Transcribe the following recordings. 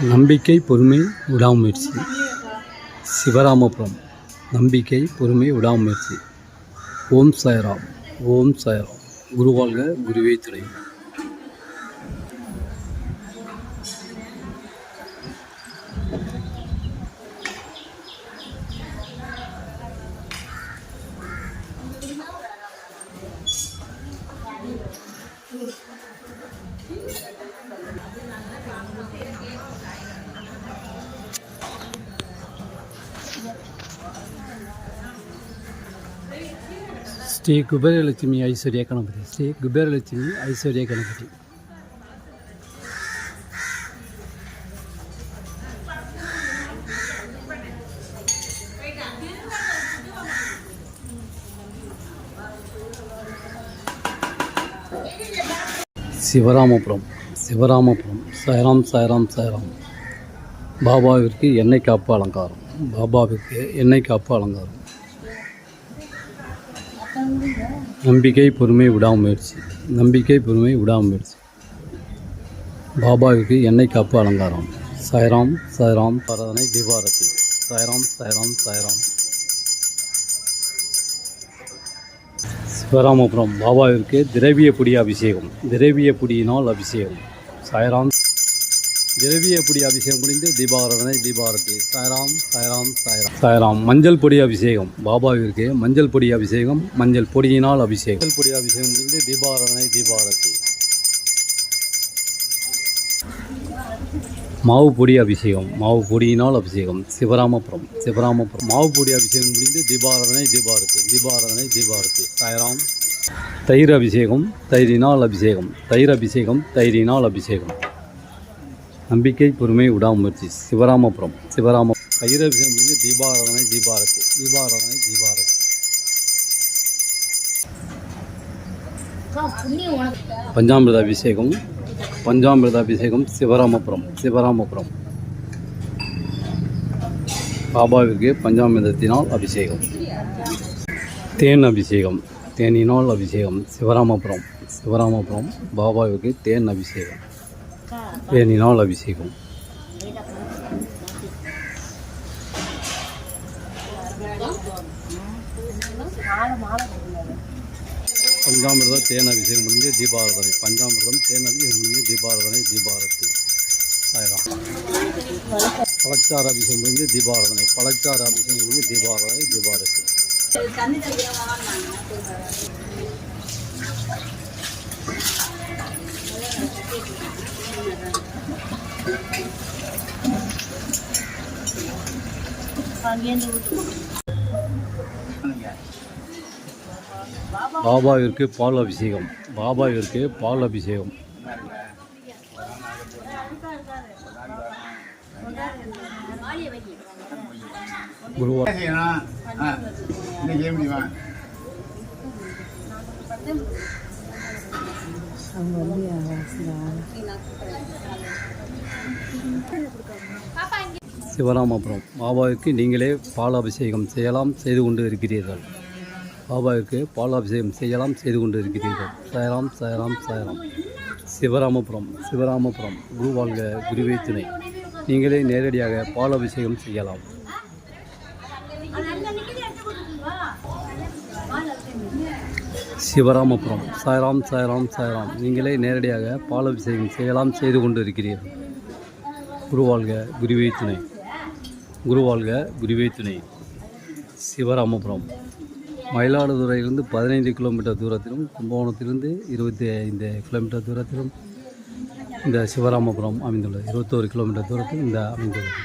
நம்பிக்கை பொறுமை விடாமுயற்சி சிவராமபுரம். நம்பிக்கை பொறுமை விடாமுயற்சி ஓம் சாய்ராம். ஓம் சாய்ராம். குருவாழ்க குருவே துணை. ஸ்ரீ குபேரலட்சுமி ஐஸ்வர்யா கணபதி ஸ்ரீ குபேரலட்சுமி ஐஸ்வர்யா கணபதி. சிவராமபுரம் சிவராமபுரம் சாய்ராம் சாய்ராம் சைராம் பாபாவிற்கு எண்ணெய் காப்பு அலங்காரம். பாபாவிற்கு எண்ணெய் காப்பு அலங்காரம். நம்பிக்கை பொறுமை விடாமுயற்சி. நம்பிக்கை பொறுமை விடாமுயற்சி. பாபாவிற்கு எண்ணெய் காப்பு அலங்காரம். சாய்ராம் சாய்ராம் பரதனை தீபாரதி. சாய்ராம் சாய்ராம் சாய்ராம். சிவராமபுரம் பாபாவிற்கு திரவிய பொடி அபிஷேகம். திரவிய பொடியினால் அபிஷேகம். சாய்ராம் திரவிய பொடி அபிஷேகம் முடிந்து தீபாராதனை தீபாரதி. சாய்ராம் சாய்ராம் சாய்ராம். சாய்ராம். மஞ்சள் பொடி அபிஷேகம். பாபாவிற்கு மஞ்சள் பொடி அபிஷேகம் மஞ்சள் பொடியினால் அபிஷேகம். மஞ்சள் பொடி அபிஷேகம் முடிந்து தீபாராதனை தீபாரதி. மாவு பொடி அபிஷேகம். மாவு பொடியினால் அபிஷேகம். சிவராமபுரம் சிவராமபுரம். மாவு பொடி அபிஷேகம் முடிந்து தீபாராதனை தீபாரதி. தீபாராதனை தீபாரதி. சாய்ராம். தயிர் அபிஷேகம் தயிரினால் அபிஷேகம். தயிர் அபிஷேகம் தயிரினால் அபிஷேகம். நம்பிக்கை பொறுமை விடாமுயற்சி சிவராமபுரம். சிவராம தயிர் அபிஷேகம் தீபாராதனை தீபாரதி தீபாராதனை தீபாரதி பஞ்சாமிரத அபிஷேகம் பஞ்சாமிரத அபிஷேகம் சிவராமபுரம். சிவராமபுரம். பாபாவிற்கு பஞ்சாமிர்தத்தினால் அபிஷேகம். தேன் அபிஷேகம். தேனினால் அபிஷேகம். சிவராமபுரம். சிவராமபுரம். பாபாவிற்கு தேன் அபிஷேகம். தேனினால் அபிஷேகம் பஞ்சாமிர்த தேன் அபிஷேகம் முடிஞ்சு தீபாரதனை. பஞ்சாமிர்தம் தேன் அபிஷேகம் முடிஞ்சு தீபாரதனை தீபாரதி ஆயிரம். பழச்சாறு அபிஷேகம் முடிஞ்சு தீபாரதனை. பழச்சாறு அபிஷேகம் முடிஞ்சு தீபாரதனை தீபாரதி பாபாவிற்கு பால் அபிஷேகம் பாபாவிற்கு பால் அபிஷேகம் குருவா சிவராமபுரம். பாபாவுக்கு நீங்களே பாலாபிஷேகம் செய்யலாம் செய்து கொண்டு இருக்கிறீர்கள். பாபாவுக்கு பாலாபிஷேகம் செய்யலாம் செய்து கொண்டு இருக்கிறீர்கள். சயராம் சயராம் சாயராம் சிவராமபுரம் சிவராமபுரம். குரு வாழ்க குருவே துணை. நீங்களே நேரடியாக பால் அபிஷேகம் செய்யலாம். சிவராமபுரம். சாய்ராம் சாய்ராம் சாய்ராம் நீங்களே நேரடியாக பால் அபிஷேகம் செய்யலாம் செய்து கொண்டு இருக்கிறீர்கள். குருவாழ்க குருவே துணை. குருவாழ்க குருவே துணை. சிவராமபுரம். மயிலாடுதுறையிலிருந்து பதினைந்து கிலோமீட்டர் தூரத்திலும் கும்பகோணத்திலிருந்து இருபத்தி ஐந்து கிலோமீட்டர் தூரத்திலும் இந்த சிவராமபுரம் அமைந்துள்ளது. இருபத்தோரு கிலோமீட்டர் தூரத்தில் இந்த அமைந்துள்ளது.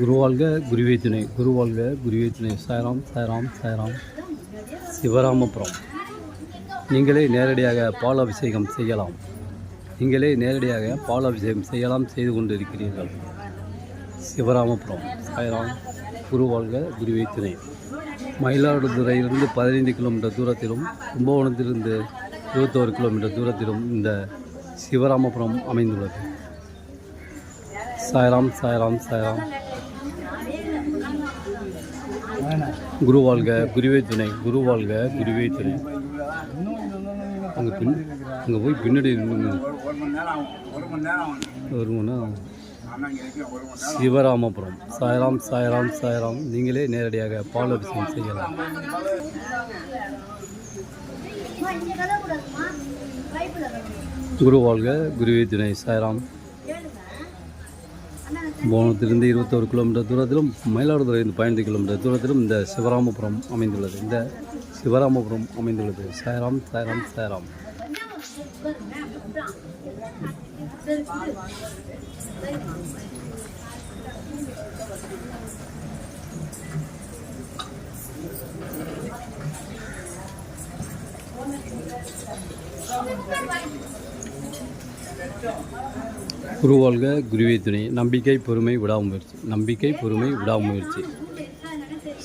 குருவாழ்க குருவே துணை. குருவாழ்க குருவே துணை. சாய்ராம் சாய்ராம் சாய்ராம். சிவராமபுரம். நீங்களே நேரடியாக பால் அபிஷேகம் செய்யலாம். நீங்களே நேரடியாக பாலாபிஷேகம் செய்யலாம் செய்து கொண்டு இருக்கிறீர்கள் சிவராமபுரம் சாய்ராம் குருவாழ்க குருவே துணை மயிலாடுதுறையிலிருந்து பதினைந்து கிலோமீட்டர் தூரத்திலும் கும்பகோணத்திலிருந்து இருபத்தோரு கிலோமீட்டர் தூரத்திலும் இந்த சிவராமபுரம் அமைந்துள்ளது. சாய்ராம் சாய்ராம் சாய்ராம். குருவாழ்க குருவே துணை குருவாழ்க குருவே துணை அங்கே பின் அங்கே போய் பின்னாடி ஒரு மணி நேரம் சிவராமபுரம். சாய்ராம் சாய்ராம் சாய்ராம். நீங்களே நேரடியாக பால் அபிஷேகம் செய்யலாம். குரு வாழ்க குருவே துணை. சாய்ராம். போனத்திலிருந்து இருபத்தோரு கிலோமீட்டர் தூரத்திலும் மயிலாடுதுறை பதினைந்து கிலோமீட்டர் தூரத்திலும் இந்த சிவராமபுரம் அமைந்துள்ளது. இந்த சிவராமபுரம் அமைந்துள்ளது. சாய்ராம் சாய்ராம் சாய்ராம். குரு வாழ்க குருவே துணை. நம்பிக்கை பொறுமை விடாமுயற்சி. நம்பிக்கை பொறுமை விடாமுயற்சி.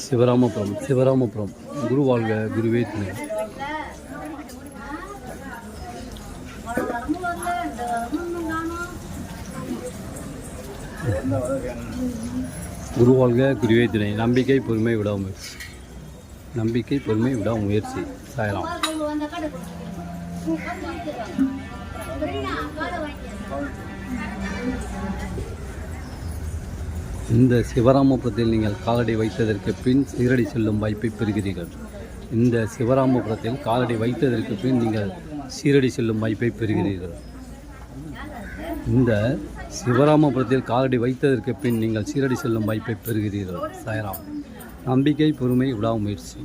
சிவராமபுரம் சிவராமபுரம். குரு வாழ்க குருவே துணை. குருவாழ்க குருவே துணை நம்பிக்கை பொறுமை விடாமுயற்சி நம்பிக்கை பொறுமை விடாமுயற்சி சாயலாம். இந்த சிவராமபுரத்தில் நீங்கள் காலடி வைத்ததற்கு பின் சீரடி செல்லும் வாய்ப்பை பெறுகிறீர்கள். இந்த சிவராமபுரத்தில் காலடி வைத்ததற்கு பின் நீங்கள் சீரடி செல்லும் வாய்ப்பை பெறுகிறீர்கள். இந்த சிவராமபுரத்தில் காலடி வைத்ததற்கு பின் நீங்கள் சீரடி செல்லும் வாய்ப்பை பெறுகிறீர்கள் சாயராம். நம்பிக்கை பொறுமை விடாமுயற்சி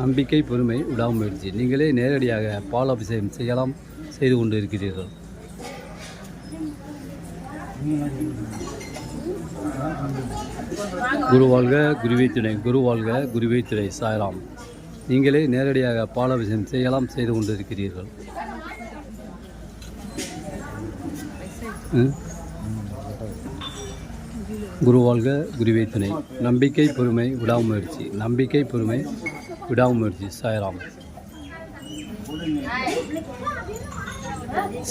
நம்பிக்கை பொறுமை விடாமுயற்சி நீங்களே நேரடியாக பால் அபிஷேகம் செய்யலாம் செய்து கொண்டு இருக்கிறீர்கள் குருவாழ்க வாழ்க குருவே துணை சாயராம். துணை நீங்களே நேரடியாக பால் அபிஷேகம் செய்யலாம் செய்து கொண்டு குருவாழ்க ம்? குருவே துணை. நம்பிக்கை பொறுமை விடாமுயற்சி. நம்பிக்கை பொறுமை விடாமுயற்சி. சாயராம்.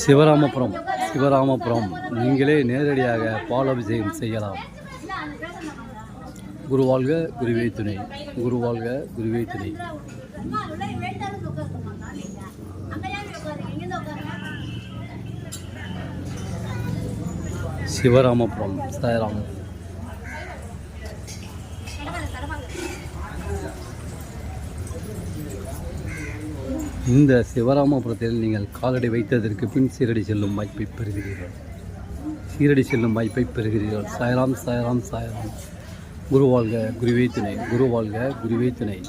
சிவராமபுரம். சிவராமபுரம். நீங்களே நேரடியாக பால் அபிஷேகம் செய்யலாம். குருவாழ்க குருவே துணை. குரு குருவே துணை. சிவராமபுரம். சாயராம். இந்த சிவராமபுரத்தில் நீங்கள் காலடி வைத்ததற்கு பின் சீரடி செல்லும் வாய்ப்பை பெறுகிறீர்கள். சீரடி செல்லும் வாய்ப்பை பெறுகிறீர்கள். சாயராம் சாயராம் சாயராம். குருவாழ்க குருவே துணை குருவாழ்க குருவே துணை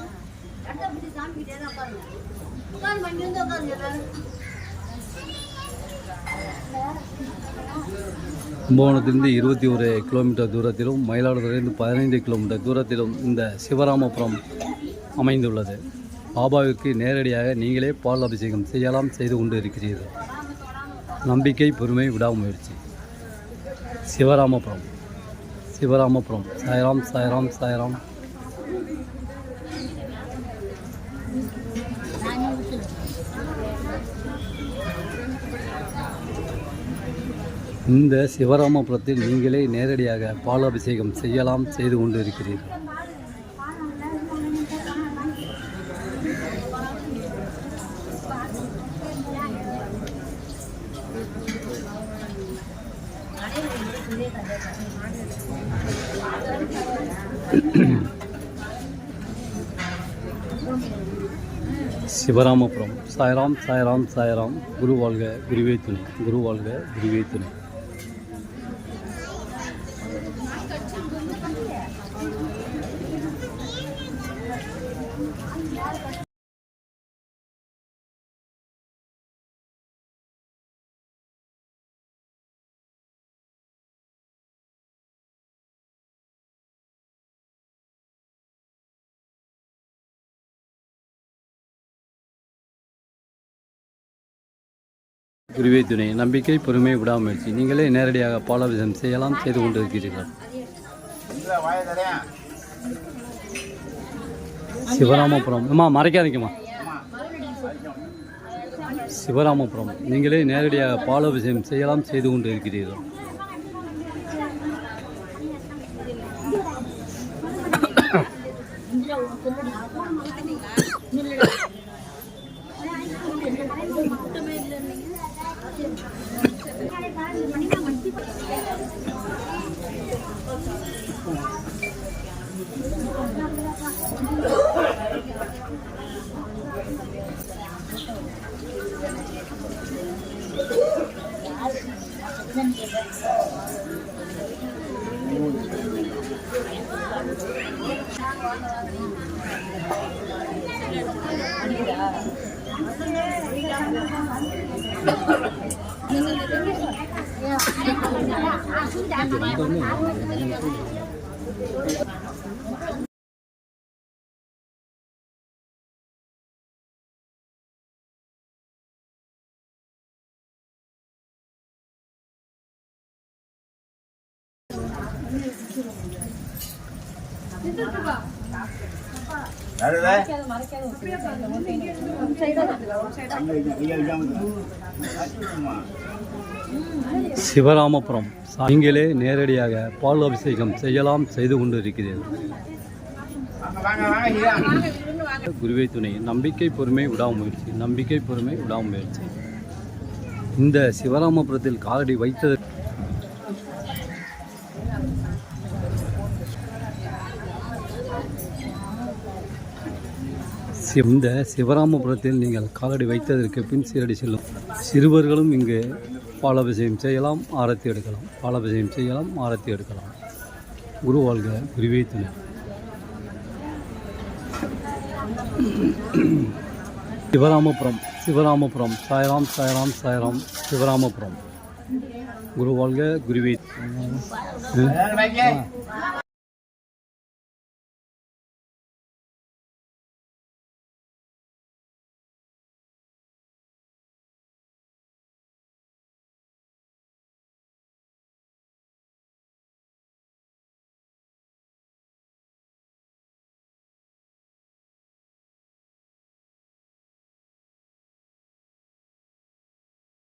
கும்பகோணத்திலிருந்து இருபத்தி ஒரு கிலோமீட்டர் தூரத்திலும் மயிலாடுதுறையிலிருந்து பதினைந்து கிலோமீட்டர் தூரத்திலும் இந்த சிவராமபுரம் அமைந்துள்ளது. பாபாவிற்கு நேரடியாக நீங்களே பால் அபிஷேகம் செய்யலாம் செய்து கொண்டு இருக்கிறீர்கள். நம்பிக்கை பொறுமை விடாமுயற்சி. சிவராமபுரம். சிவராமபுரம். சாய்ராம் சாய்ராம் சாய்ராம். இந்த சிவராமபுரத்தில் நீங்களே நேரடியாக பால் அபிஷேகம் செய்யலாம் செய்து கொண்டு இருக்கிறீர்கள். சிவராமபுரம். சாய்ராம் சாய்ராம் சாய்ராம். குரு வாழ்க குருவே துணை. குரு வாழ்க குருவே துணை. குருவே துணை நம்பிக்கை பொறுமை விடாமுயற்சி. நீங்களே நேரடியாக பாலாபிஷேகம் செய்யலாம் செய்து கொண்டு இருக்கிறீர்கள் சிவராமபுரம். அம்மா மறைக்காதீங்கம்மா. சிவராமபுரம். நீங்களே நேரடியாக பாலாபிஷேகம் செய்யலாம் செய்து கொண்டு இருக்கிறீர்கள் யாருடா? அங்க சிவராமபுரம். நீங்களே நேரடியாக பால் அபிஷேகம் செய்யலாம் செய்து கொண்டு இருக்கிறீர்கள் குருவே துணை நம்பிக்கை பொறுமை விடாமுயற்சி நம்பிக்கை பொறுமை விடாமுயற்சி இந்த சிவராமபுரத்தில் காலடி வைத்ததற்கு இந்த சிவராமபுரத்தில் நீங்கள் காலடி வைத்ததற்கு பின் சீரடி செல்லும் சிறுவர்களும் இங்கு பாலாபிஷேகம் செய்யலாம் ஆரத்தி எடுக்கலாம். பாலாபிஷேகம் செய்யலாம் ஆரத்தி எடுக்கலாம். குரு வாழ்க குருவே துணை சிவராமபுரம் சிவராமபுரம் சாய்ராம் சாய்ராம் சாய்ராம் சிவராமபுரம். குரு வாழ்க குருவே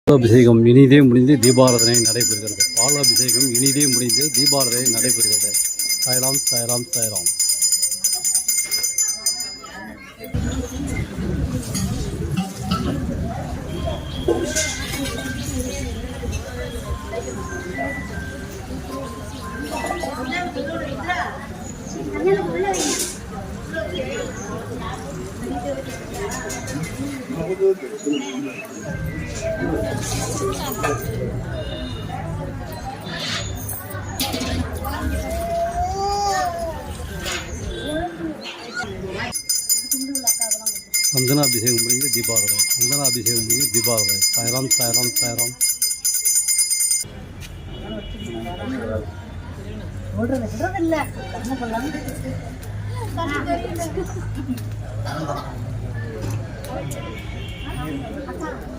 பாலாபிஷேகம் இனிதே முடிந்து தீபாரதனை நடைபெறுகிறது. பாலாபிஷேகம் இனிதே முடிந்து தீபாரதனை நடைபெறுகிறது. சாய்ராம் சாய்ராம் சாய்ராம். சந்தனாபிஷேகம் முடிந்து தீபாராதனை சந்தனாபிஷேகம்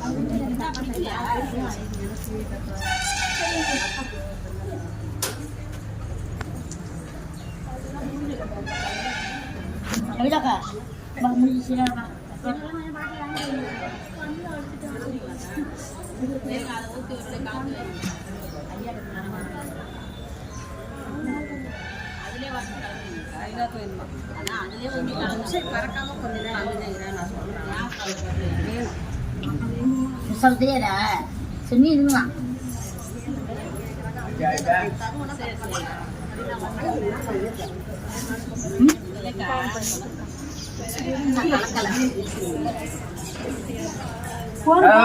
முடிந்து தீபாராதனை சாய்ராம் சாய்ராம் சாய்ராம் கவிதாக்கா வா, முடிஞ்சிச்சுடா, வா. ரிசல்ட் தெரியாதா சொன்னி இதுதான் ஐயா, ஐயா. ஆ.